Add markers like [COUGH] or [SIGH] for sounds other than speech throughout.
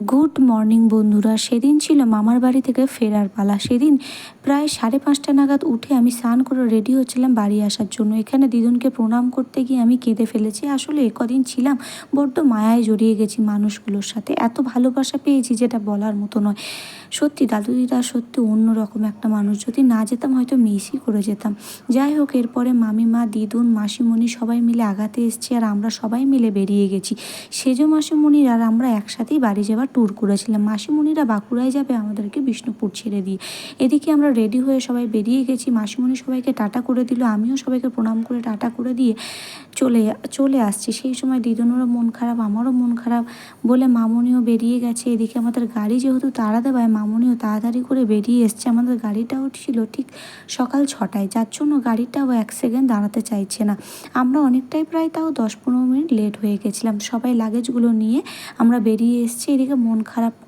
Good morning বন্ধুরা। সেদিন ছিল মামার বাড়ি থেকে ফেরার পালা। সেদিন প্রায় সাড়ে পাঁচটা নাগাদ উঠে আমি স্নান করে রেডি হচ্ছিলাম বাড়ি আসার জন্য। এখানে দিদুনকে প্রণাম করতে গিয়ে আমি কেঁদে ফেলেছি। আসলে কদিন ছিলাম, বড্ড মায়ায় জড়িয়ে গেছি মানুষগুলোর সাথে। এত ভালোবাসা পেয়েছি যেটা বলার মতো নয়। সত্যি দাদু দিদা সত্যি অন্যরকম একটা মানুষ। যদি না যেতাম, হয়তো মিসই করে যেতাম। যাই হোক, এরপরে মামিমা, দিদুন, মাসিমণি সবাই মিলে আগাতে এসছি আর আমরা সবাই মিলে বেরিয়ে গেছি। সেজো, মাসিমণির আর আমরা একসাথেই বাড়ি যাওয়ার ট্যুর করেছিলাম। মাসিমণিরা বাঁকুড়ায় যাবে, আমাদেরকে বিষ্ণুপুর ছেড়ে দিয়ে। এদিকে আমরা রেডি হয়ে সবাই বেরিয়ে গেছি। মাসিমণি সবাইকে টাটা করে দিল, আমিও সবাইকে প্রণাম করে টাটা করে দিয়ে চলে চলে আসছি। সেই সময় দিদনেরও মন খারাপ, আমারও মন খারাপ বলে মামনিও বেরিয়ে গেছে। এদিকে আমাদের গাড়ি যেহেতু তাড়া দেওয়ায় মামনিও তাড়াতাড়ি করে বেরিয়ে এসছে। আমাদের গাড়িটাও ছিল ঠিক সকাল ছটায়। যার জন্য গাড়িটাও এক সেকেন্ড দাঁড়াতে চাইছে না। আমরা অনেকটাই প্রায় তাও দশ পনেরো মিনিট লেট হয়ে গেছিলাম। সবাই লাগেজগুলো নিয়ে আমরা বেরিয়ে এসেছি। এদিকে মন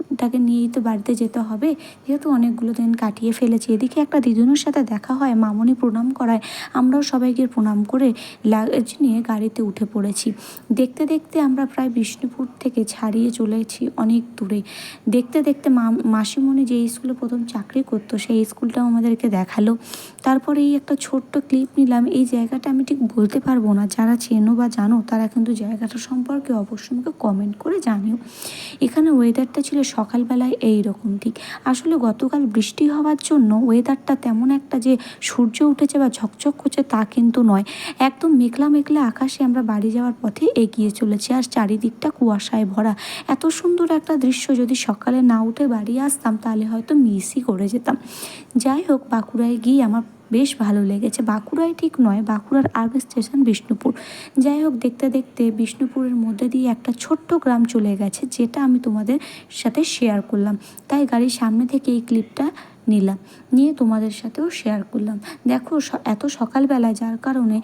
খারাপটাকে নিয়েই তো বাড়িতে যেতে হবে। যেহেতু অনেকগুলো দিন কাটিয়ে ফেলেছি। এদিকে একটা দিদুনের সাথে দেখা হয়, মামনি প্রণাম করায়। আমরাও সবাইকে প্রণাম করে লাগেজ নিয়ে গাড়িতে উঠে পড়েছি। দেখতে দেখতে আমরা প্রায় বিষ্ণুপুর থেকে ছাড়িয়ে চলেছি অনেক দূরে। দেখতে দেখতে মা, মাসিমণি যে স্কুলে প্রথম চাকরি করতো, সেই স্কুলটাও আমাদেরকে দেখাল। তারপরে এই একটা ছোট্ট ক্লিপ নিলাম। এই জায়গাটা আমি ঠিক বলতে পারব না। যারা চেনো বা জানো, তারা কিন্তু জায়গাটা সম্পর্কে অবশ্যই আমাকে কমেন্ট করে জানিও। এখানে ওয়েদারটা ছিল সকালবেলায় এই রকম ঠিক? আসলে গতকাল বৃষ্টি হওয়ার জন্য ওয়েদারটা তেমন একটা যে সূর্য উঠেছে বা ঝকঝক করছে তা কিন্তু নয়। একদম মেঘলা মেঘলা আকাশে আমরা বাড়ি যাওয়ার পথে এগিয়ে চলেছি আর চারিদিকটা কুয়াশায় ভরা। এত সুন্দর একটা দৃশ্য যদি সকালে না উঠে বাড়ি আসতাম তাহলে হয়তো মিসই করে যেতাম। যাই হোক, বাঁকুড়ায় গিয়ে আমার বেশ ভালো লেগেছে। বাঁকুড়ায় ঠিক নয়, বাঁকুড়ার আগে স্টেশন বিষ্ণুপুর। যাই হোক, দেখতে দেখতে বিষ্ণুপুরের মধ্যে দিয়ে একটা ছোট্ট গ্রাম চলে গেছে, যেটা আমি তোমাদের সাথে শেয়ার করলাম। তাই গাড়ির সামনে থেকে এই ক্লিপটা নিলাম। নিয়ে তোমাদের সাথেও শেয়ার করলাম। দেখো এত সকালবেলায় যার কারণে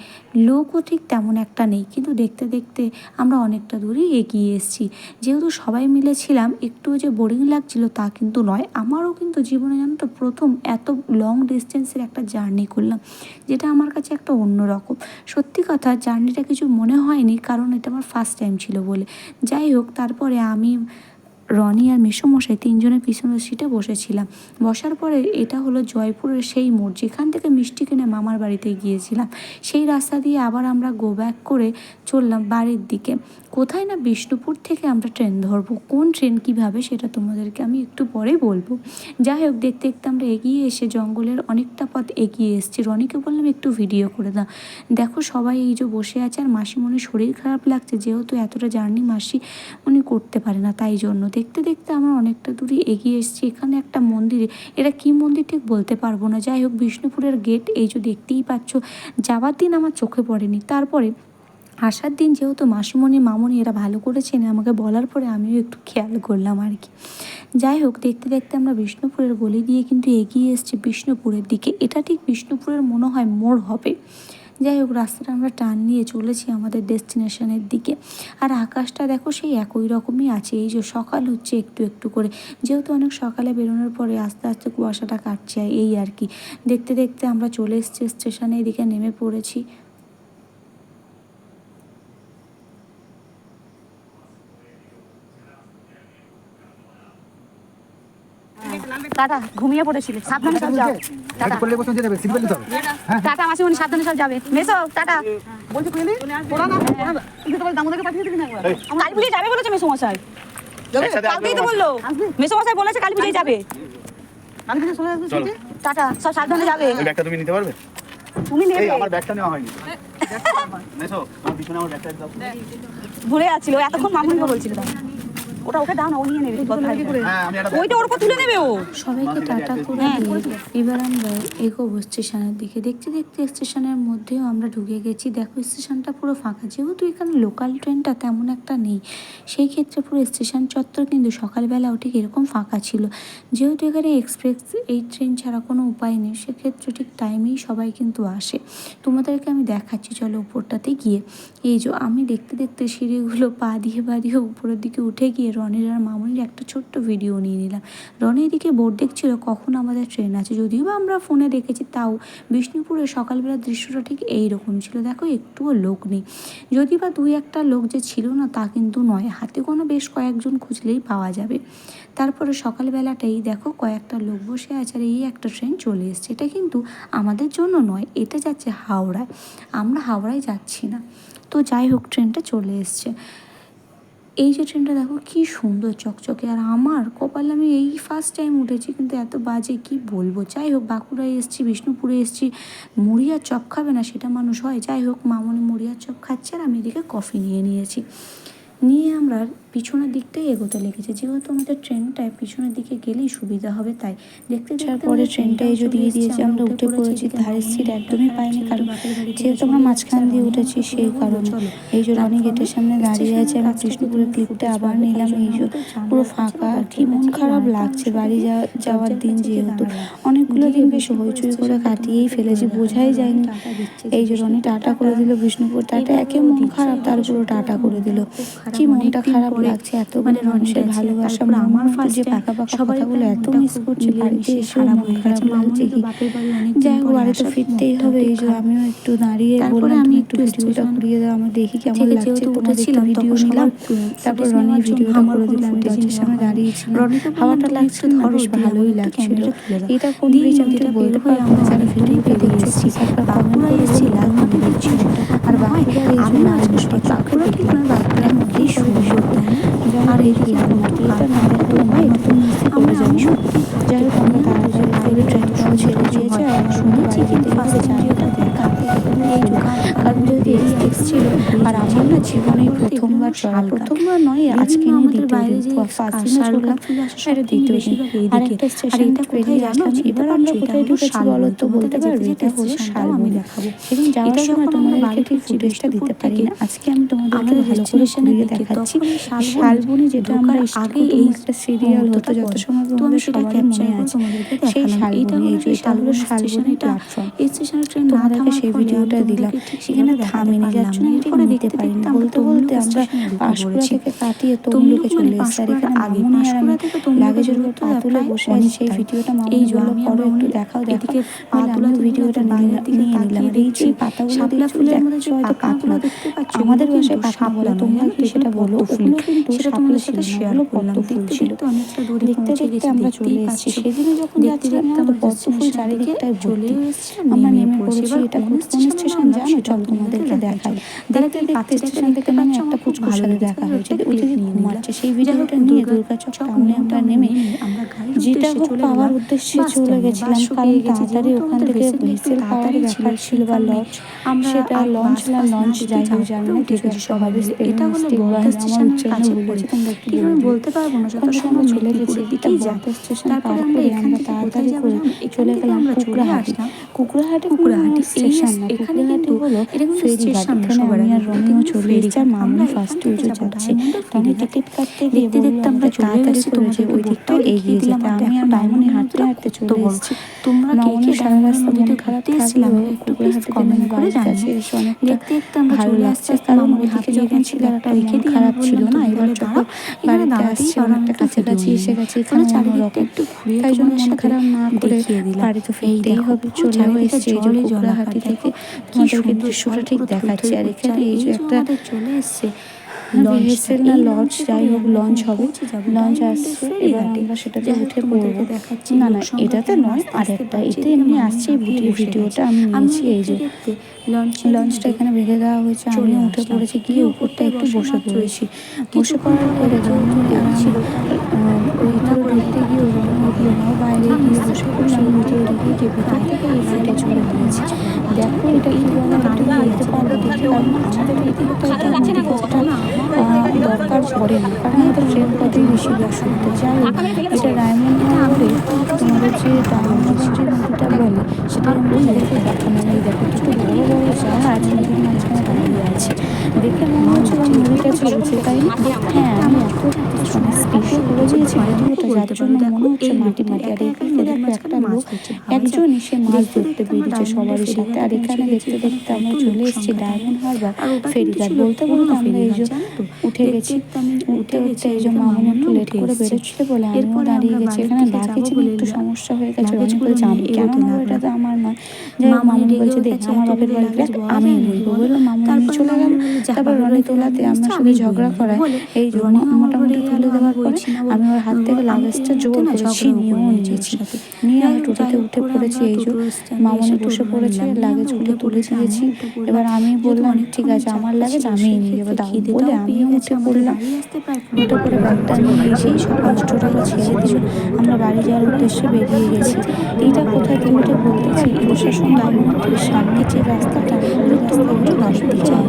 লোকও ঠিক তেমন একটা নেই। কিন্তু দেখতে দেখতে আমরা অনেকটা দূরেই এগিয়ে এসেছি। যেহেতু সবাই মিলে ছিলাম, একটু যে বোরিং লাগছিল তা কিন্তু নয়। আমারও কিন্তু জীবনে জানো তো প্রথম এত লং ডিস্টেন্সের একটা জার্নি করলাম, যেটা আমার কাছে একটা অন্যরকম সত্যি কথা জার্নিটা কিছু মনে হয়নি, কারণ এটা আমার ফার্স্ট টাইম ছিল বলে। যাই হোক, তারপরে আমি রনি আর মেসোমশাই তিনজনের পিছনের সিটে বসেছিলাম। বসার পরে এটা হলো জয়পুরের সেই মোড়, যেখান থেকে মিষ্টি কিনে মামার বাড়িতে গিয়েছিলাম। সেই রাস্তা দিয়ে আবার আমরা গো ব্যাক করে চললাম বাড়ির দিকে। কোথায় না বিষ্ণুপুর থেকে আমরা ট্রেন ধরবো? কোন ট্রেন কীভাবে? সেটা তোমাদেরকে আমি একটু পরে বলব। যাই হোক, দেখতে দেখতে আমরা এগিয়ে এসে জঙ্গলের অনেকটা পথ এগিয়ে এসেছি। রনিকে বললাম, একটু ভিডিও করে দাও। দেখো, সবাই এই যে বসে আছে আর মাসিমণির শরীর খারাপ লাগছে। যেহেতু এতটা জার্নি মাসি উনি করতে পারে না তাই জন্য। দেখতে দেখতে আমরা অনেকটা দূরে এগিয়ে এসেছি। এখানে একটা মন্দিরে। এটা কি মন্দির ঠিক বলতে পারব না। যাই হোক, বিষ্ণুপুরের গেট এই যে দেখতেই পাচ্ছ, যাওয়ার দিন আমার চোখে পড়েনি। তারপরে আসার দিন যেহেতু মাসিমণি, মামনি এরা ভালো করেছেন আমাকে বলার পরে আমিও একটু খেয়াল করলাম আর কি। যাই হোক, দেখতে দেখতে আমরা বিষ্ণুপুরের গলি দিয়ে কিন্তু এগিয়ে এসেছি বিষ্ণুপুরের দিকে। এটা ঠিক বিষ্ণুপুরের মনে হয় মোড় হবে। যাই হোক, রাস্তাটা আমরা টান নিয়ে চলেছি আমাদের ডেস্টিনেশনের দিকে। আর আকাশটা দেখো সেই একই রকমই আছে। এই যে সকাল হচ্ছে একটু একটু করে। যেহেতু অনেক সকালে বেরোনোর পরে আস্তে আস্তে কুয়াশাটা কাটছে, এই আর কি। দেখতে দেখতে আমরা চলে এসেছি স্টেশনে এদিকে নেমে পড়েছি। টাটা ঘুমিয়ে পড়েছিলে। সাবধানে সব যাও। টাটা করলে বসে যেতে হবে? সিট বেল্ট হবে টাটা মাসি উনি সাবধানে সব যাবে। মেসো টাটা। বলছি কুইলি ওরা না ওরা না। তুই তোমার দামোদরকে পাঠিয়ে দিবি না একবার? কালী পুজোয় যাবে বলেছে মেসো মশাই যাবে কালকেই তো বলল। মেসো মশাই বলেছে কালী পুজোয় যাবে। কাল চলে আসবে টাটা সব সাবধানে যাবে। ব্যাগটা তুমি নিতে পারবে? তুমি নেবে। আমার ব্যাগটা নেওয়া হয়নি। [LAUGHS] নেছো আমার পিছনে আমার ব্যাগটা দাও। ভুলে যাচ্ছিল এতক্ষণ মামুনিকে বলছিল। দাও। ওটা ওকে দাও না ও নিয়ে নেবে। হ্যাঁ ওইটা ওর উপর তুলে নেবে ও। সবাইকে টাটা করে দিয়ে এবার আমরা এগোবো স্টেশনের দিকে। দেখতে দেখতে স্টেশনের মধ্যেও আমরা ঢুকে গেছি। দেখো স্টেশনটা পুরো ফাঁকা। যেহেতু এখানে লোকাল ট্রেনটা তেমন একটা নেই সেই ক্ষেত্রে পুরো স্টেশন চত্বর কিন্তু সকালবেলাও ঠিক এরকম ফাঁকা ছিল। যেহেতু এখানে এক্সপ্রেস এই ট্রেন ছাড়া কোনো উপায় নেই সেক্ষেত্রে ঠিক টাইমেই সবাই কিন্তু আসে। তোমাদেরকে আমি দেখাচ্ছি চলো উপরটাতে গিয়ে। এই যে আমি দেখতে দেখতে সিঁড়িগুলো পা দিয়ে পা দিয়ে উপরের দিকে উঠে গিয়ে রনির আর মামনির একটা ছোট্ট ভিডিও নিয়ে নিলাম। রনি এদিকে বোর্ড দেখছিল, কখন আমাদের ট্রেন আছে? যদিও বা আমরা ফোনে দেখেছি, তাও বিষ্ণুপুরের সকালবেলার দৃশ্যটা ঠিক এই রকম ছিল। দেখো, একটুও লোক নেই। যদি বা দুই একটা লোক যে ছিল না, তা কিন্তু নয়। হাতে কোনো বেশ কয়েকজন খুঁজলেই পাওয়া যাবে। তারপরে সকালবেলাটাই দেখো, কয়েকটা লোক বসে আছে আর এই একটা ট্রেন চলে এসছে। এটা কিন্তু আমাদের জন্য নয়, এটা যাচ্ছে হাওড়ায়। আমরা হাওড়ায় যাচ্ছি না। তো যাই হোক ট্রেনটা চলে এসছে। এই যে ট্রেনটা দেখো, কি সুন্দর চকচকে। আর আমার কপালে আমি এই ফার্স্ট টাইম উঠেছি, কিন্তু এত বাজে কি বলব? যাই হোক বাঁকুড়ায় এসছি, বিষ্ণুপুরে এসেছি। মুড়িয়ার চপ খাবে না সেটা মানুষ হয়। যাই হোক মামনি মুড়িয়ার চপ খাচ্ছে আর আমি এদিকে কফি নিয়ে নিয়েছি। নিয়ে আমরা পিছনের দিকটাই এগোতে লেগেছে। যেহেতু আমাদের ট্রেনটায় পিছনের দিকে গেলেই সুবিধা হবে তাই দেখতে দেখতে পরে আমাদের ট্রেনটা এই যে দিয়ে দিয়েছে আমরা উঠে পড়েছি ধারের সিট একদমই পাইনি কারণ যেহেতু আমরা মাঝখান দিয়ে উঠেছি সেই কারণে এই যে রনি গেটের সামনে দাঁড়িয়ে আছে আমি কৃষ্ণপুরের ক্লিপটা আবার নিলাম এই যে পুরো ফাঁকা কি মন খারাপ লাগছে বাড়ি যাওয়া- যাওয়ার দিন যেহেতু অনেকগুলো দিন বেশ হইচই করে কাটিয়েই ফেলেছি বোঝাই যায়নি। এই যে রনি টাটা করে দিল বিষ্ণুপুর টাটা একে মন খারাপ তার পুরো টাটা করে দিল কি মনটা খারাপ লাগছে এত মানে মানুষের ভালোবাসা আমার যে পাকা পাকা কথাগুলো এত মিস করছি বাড়িতে মন খারাপ লাগছে কি? যাই হোক বাড়িতে ফিরতেই হবে এই যে আমিও একটু দাঁড়িয়ে বললাম তুমি একটু ভিডিওটা ঘুরিয়ে দাও আমি দেখি কেমন লাগছে তোমাদের একটু ভিডিও নিলাম। তারপর রনি ভিডিওটা করে দিলাম দরজার সামনে বললাম, হাওয়াটা লাগছিল না বেশ ভালোই লাগছিল। এটা কোন ব্রিজ আমি তো বলতে পারব আমরা যারা ভিডিও অনেকটাই পেতে বেরিয়ে এসেছি। লালমাটি দেখছি। আর বাঁকুড়ার এই আমি আজকে মাটি বাঁকুড়া ঠিক নয়, বাঁকুড়ার মধ্যেই না? আর এই লাল এটা না দেখলে হয় আমরা জানি। সত্যি যাই হোক আমরা তাড়াতাড়ি করে ট্রেনটাও ছেড়ে দিয়েছে আর শুনেছি। কিন্তু যেতে ফার্স্ট গেলে ভিডিওটা এই কারণ যেহেতু এক্সপেক্স ছিল আর আমার না জীবনে প্রথমবার চলা প্রথমবার নয় আজকে আমাদের দ্বিতীয় ফার্স্ট দিনে চললাম এটা দ্বিতীয় দিন আর একটা স্টেশন পেরিয়ে আসলাম এবার আমরা কোথায় ঢুকেছি বলো তো বলতে পারবে এটা হলো শালবনি। দেখাবো। সেদিন যাওয়ার সময় তোমাদেরকে ঠিক ফুটেজটা দিতে পারি না। আজকে আমি তোমাদেরকে ভালো করে ঘুরিয়ে দেখাচ্ছি। শালবনি যেটা আমরা আগে এই এই একটা সিরিয়াল হতো যত। সময় আমি তোমাদের সেটা সবারই মনে আছে সেই শালবনি এই যে এটা হলো শালবনি এই স্টেশনে ট্রেন না থামার সেই ভিডিওটা দিলাম। সেভাবে থামিনি জন্য পারলাম না। এরপরে দেখতে পারিনি। দেখতে বলতে বলতে আমরা পাঁশকুড়া থেকে কাটিয়ে তমলুক তমলুকে মানে চলে এসেছি। আর এখানে আগে, পাঁশকুড়া থেকে লাগেজের উপর দূরত্ব তুলে বসে আছি সেই। ভিডিওটা এই মামুনি যে করো একটু দেখাও এদিকে দেখাও পা বলে তোলা আমিও তুলে ভিডিওটা হচ্ছে, নিয়ে নিলাম। এই যে। পাতাগুলো দেখছ ফুলের দেখছ হয়তো পাতলা আমাদের বাসায় কিন্তু বলে তোমরা কি সেটা বলো। ওগুলো কিন্তু সেটা ছিল সাথে না করলাম। দেখতে ছিল দেখতে অনেকটা দূরে দেখতে দেখতে আমরা চলে এসেছি সেদিনে যখন যাচ্ছিলাম না তো পদ্ম ফুল চারিদিকটায় চলে এসেছি, আমরা নেমে পড়েছি। পড়েছি এটা কোন স্টেশন জানো? চল তোমাদেরকে দেখাই। দেখতে দেখতে স্টেশন থেকে নামে একটা পুচকুর সাথে দেখা হয়েছে। ওই দিকে ঘুমাচ্ছে। সেই ভিডিওটা নিয়ে দুর্গাচক টাউনে আমরা নেমে যেটা হোক পাওয়ার উদ্দেশ্যে চলে গেছিলাম কারণ তাড়াতাড়ি ওখান থেকে ভেসেল পাওয়ার ব্যাপার ছিল বা লঞ্চ সেটা লঞ্চ না লঞ্চ যাই হোক জানি না কিছু একটা হবে এটা হলো স্পেলিং বড়দা মিস্টেক বা স্টেশনের আমার কাছে বলেছি তোমরা একটু আমি বলতে পারব না যত সময় চলে গেছি। দিকেই একটা স্টেশন পার করে আমরা তাড়াতাড়ি করে চলে গেলাম আমরা চলে কুকুরাহাটি কুকুরাহাটি স্টেশন এখানে কিন্তু এটা কিন্তু স্টেশন সবার। রমিও চলে এসেছি আর ঘাট। ফার্স্ট যাচ্ছে। টিকিট কাটতে গিয়ে দেখতে দেখতে আমরা চলে এসেছি, করে ওই দিকটাও এগিয়ে যেতে আমি আর ডায়মন্ড হাঁটতে হাঁটতে চলে এসেছি তোমরা কে কে সারা রাস্তা খারাপ এসেছিলাম একটু প্লিজ কমেন্ট করে কাছে অনেকটা দেখতে দেখতে আমরা ভালো চলে আসছি মামুনি হাতে যখন ছিল একটা মন খারাপ ছিল না এবার যখন বাড়িতে আসছি অনেকটা কাছাকাছি এসে। গেছি এখানে চারিদিকটা একটু ঘুরিয়ে তাই জন্য মন খারাপ না করে দেখিয়ে দিলাম। বাড়ি তো এই ফিরতেই হবে পুরো চলেও চারিদিকে এই যে কুকুরাহাটি থেকে তোমাদেরকে দৃশ্যটা ঠিক দেখাচ্ছি। আর এখানে এই যে একটা চলে এসছে। ভেসেল না লঞ্চ যাই হোক লঞ্চ হবে। লঞ্চ আসছে এবার। আমরা সেটাতে উঠে পড়ব। দেখাচ্ছি না না এটাতে নয় আর একটা এদিকে এমনি আসছে ভিডিওটা আমি আমি নিয়েছি এই যে দেখতে লঞ্চটা এখানে বেঁধে দেওয়া হয়েছে আমি উঠে পড়েছি গিয়ে উপরটা উপরে একটু বসে পড়েছি। বসে পড়ার পরে আর ছিল, ওই ঢুকতে গিয়ে রনি উঠল না বাইরে গিয়ে বসে পড়লাম ভিডিও রেখে যে থেকে এই ফুটেজ করে দিয়েছি দেখো এটা কি বলে একটু বলতে পারব দেখি আমাদের এই দিকটা তেমন দিকটা দরকার পড়ে না। কারণ আমাদের ট্রেন পথেই বেশি অসুবিধা যাই হোক এটা ডায়মন্ড তোমাদের যে ডায়মন্ড যে নদীটা বলে সেটা আমি তোমাদেরকে দেখানো এই দেখো দুটো বড় বড় আর নদীর মাঝখানে দাঁড়িয়ে আছে। দেখে মনে হচ্ছে নদীটা চলছে তাই না? হ্যাঁ আমি এত স্পিডে করে তো যার জন্য মনে হচ্ছে মাটি মাটি আর এখানে দেখো একটা একজনই সে মাছ ধরতে বেরিয়েছে সবারই সাথে। আর এখানে দেখতে দেখতে আমরা চলে এসেছি ডায়মন্ড হারবার। ফেরিঘাট বলতে বলতে আমরা এই যে উঠে গেছি উঠতে উঠতে এই যে মামুন একটু লেট করে বেরোচ্ছিল বলে আমিও দাঁড়িয়ে গেছি। এখানে লাগেজে একটু সমস্যা হয়ে গেছে রনি বলছে আমি কেন নেব এটা তো আমার নয়। যাই হোক মামুন বলছে দেখ আমার বাপের বাড়ি দেখ আমি বলব। বলল মামুন চলে গেল তারপর রনি তোলাতে আমার সাথে ঝগড়া করায় এই জন্য মোটামুটি তুলে দেওয়ার পরে আমি ওর হাত থেকে লাগেজটা জোর করেছি নিয়েও নিয়েছি নিয়ে আমি টোটোতে উঠে পড়েছি এই যে মামনি বসে পড়েছে লাগেজগুলো তুলে দিয়েছি এবার আমি বললাম ঠিক আছে আমার লাগেজ আমি নিয়ে যাব দাও বলে আমিও উঠে পড়লাম উঠে পরে ব্যাগটা নিয়ে সকাল টোটোটা ছেড়ে দিল আমরা বাড়ি যাওয়ার উদ্দেশ্যে বেরিয়ে গেছি এইটা কোথায় তিনটে বলতেছি প্রশাসন ডায়মন্ডের সামনে যে রাস্তাটা ওই রাস্তা যাই